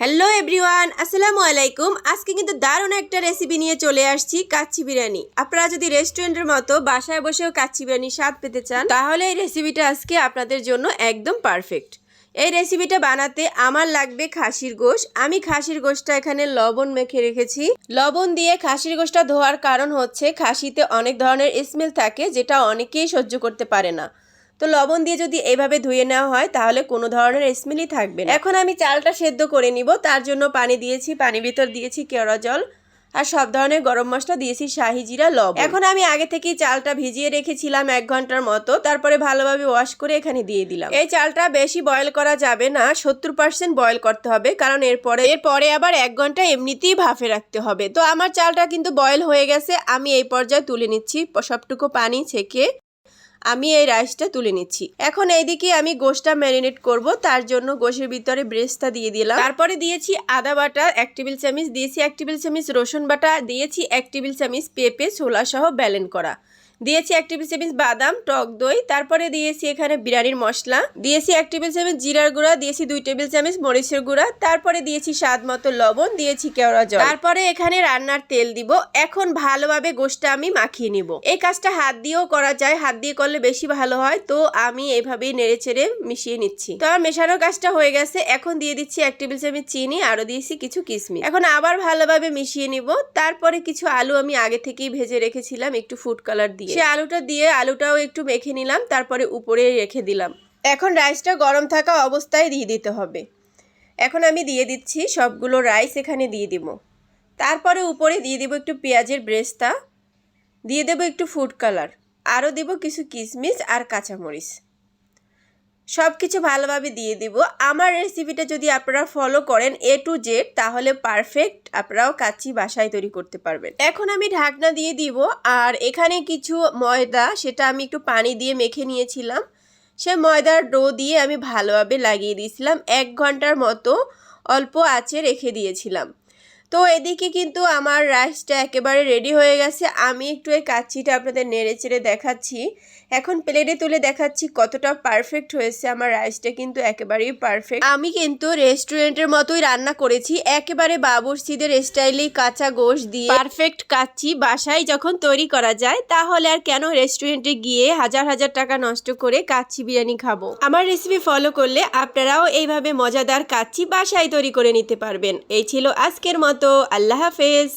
Hello everyone আসসালামু আলাইকুম আজকে কিন্তু দারুণ একটা রেসিপি নিয়ে চলে আসছি, কাচ্চি বিরিয়ানি। আপনারা যদি রেস্টুরেন্টের মতো বাসায় বসেও কাচ্চি বিরিয়ানি স্বাদ পেতে চান, তাহলে এই রেসিপিটা আজকে আপনাদের জন্য একদম পারফেক্ট এই রেসিপিটা বানাতে আমার লাগবে খাসির গোশ। আমি খাসির গোশটা এখানে লবণ মেখে রেখেছি। লবণ দিয়ে খাসির গোশটা ধোয়ার কারণ হচ্ছে, খাসিতে অনেক ধরনের স্মেল থাকে, যেটা অনেকেই সহ্য করতে পারে না। তো লবণ দিয়ে যদি এইভাবে ধুয়ে নেওয়া হয়, তাহলে কোনো ধরনের স্মেলই থাকবে না। এখন আমি চালটা সেদ্ধ করে নিব। তার জন্য পানি দিয়েছি, পানির ভিতর দিয়েছি কেওড়া জল আর সব ধরনের গরম মশলা দিয়েছি শাহি জিরা, লবণ। এখন আমি আগে থেকেই চালটা ভিজিয়ে রেখেছিলাম এক ঘণ্টার মতো। তারপরে ভালোভাবে ওয়াশ করে এখানে দিয়ে দিলাম। এই চালটা বেশি বয়েল করা যাবে না, সত্তর পার্সেন্ট বয়েল করতে হবে। কারণ এরপরে এরপরে আবার এক ঘণ্টা এমনিতেই ভাফে রাখতে হবে। তো আমার চালটা কিন্তু বয়েল হয়ে গেছে। আমি এই পর্যায়ে তুলে নিচ্ছি সবটুকু পানি ছেঁকে। আমি এই রাইসটা তুলে নিচ্ছি। এখন এইদিকে আমি গোশটা ম্যারিনেট করব, তার জন্য গোশের ভিতরে ব্রেস্টটা দিয়ে দিলাম। তারপরে দিয়েছি আদা বাটা, এক টেবিল চামচ দিয়েছি, এক টেবিল চামচ রসুন বাটা, দিয়েছি এক টেবিল চামচ পেঁপে ছোলা সহ ব্যালেন করা। দিয়েছি এক টেবিল চামচ বাদাম, টক দই, তারপরে দিয়েছি এখানে বিরিয়ানির মশলা। দিয়েছি এক টেবিল চামচ জিরার গুঁড়া, দিয়েছি দুই টেবিল চামচ মরিচের গুঁড়া, তারপরে দিয়েছি স্বাদ মতো লবণ, দিয়েছি কেওড়া জল। তারপরে এখানে রান্নার তেল দিব। এখন ভালোভাবে গোশটা আমি মাখিয়ে নিব। এই কাজটা হাত দিয়েও করা যায়, হাত দিয়ে করলে বেশি ভালো হয়। তো আমি এভাবেই নেড়ে চেড়ে মিশিয়ে নিচ্ছি। তো আমার মেশানোর কাজটা হয়ে গেছে। এখন দিয়ে দিচ্ছি এক টেবিল চামচ চিনি আরও দিয়েছি কিছু কিশমিশ। এখন আবার ভালোভাবে মিশিয়ে নিব। তারপরে কিছু আলু আমি আগে থেকেই ভেজে রেখেছিলাম, একটু ফুড কালার দিয়ে। সে আলুটা দিয়ে আলুটাও একটু মেখে নিলাম, তারপরে উপরে রেখে দিলাম। এখন রাইসটা গরম থাকা অবস্থায় দিয়ে দিতে হবে। এখন আমি দিয়ে দিচ্ছি সবগুলো রাইস এখানে দিয়ে দিব। তারপরে উপরে দিয়ে দেবো একটু পেঁয়াজের ব্রেস্তা, দিয়ে দেবো একটু ফুড কালার, আরও দেব কিছু কিশমিশ আর কাঁচামরিচ। সব কিছু ভালোভাবে দিয়ে দিব। আমার রেসিপিটা যদি আপনারা ফলো করেন এ টু জেড তাহলে পারফেক্ট আপনারাও কাচ্চি বাসায় তৈরি করতে পারবেন। এখন আমি ঢাকনা দিয়ে দিব, আর এখানে কিছু ময়দা, সেটা আমি একটু পানি দিয়ে মেখে নিয়েছিলাম। সে ময়দার ডো দিয়ে আমি ভালোভাবে লাগিয়ে দিয়েছিলাম। এক ঘণ্টার মতো অল্প আঁচে রেখে দিয়েছিলাম। তো এদিকে কিন্তু আমার রাইসটা একেবারে রেডি হয়ে গেছে। আমি একটু এই কাচ্চিটা আপনাদের নেড়ে চেড়ে দেখাচ্ছি। এখন প্লেটে তুলে দেখাচ্ছি কতটা পারফেক্ট হয়েছে আমার রাইসটা কিন্তু একেবারেই পারফেক্ট আমি কিন্তু রেস্টুরেন্টের মতোই রান্না করেছি। একেবারে বাবুর্চিদের স্টাইলেই কাঁচা গোশ দিয়ে পারফেক্ট কাচ্চি বাসায় যখন তৈরি করা যায়, তাহলে আর কেন রেস্টুরেন্টে গিয়ে হাজার হাজার টাকা নষ্ট করে কাচ্চি বিরিয়ানি খাব? আমার রেসিপি ফলো করলে আপনারাও এইভাবে মজাদার কাচ্চি বাসায় তৈরি করে নিতে পারবেন। এই ছিল আজকের মতো আল্লাহ হাফেজ।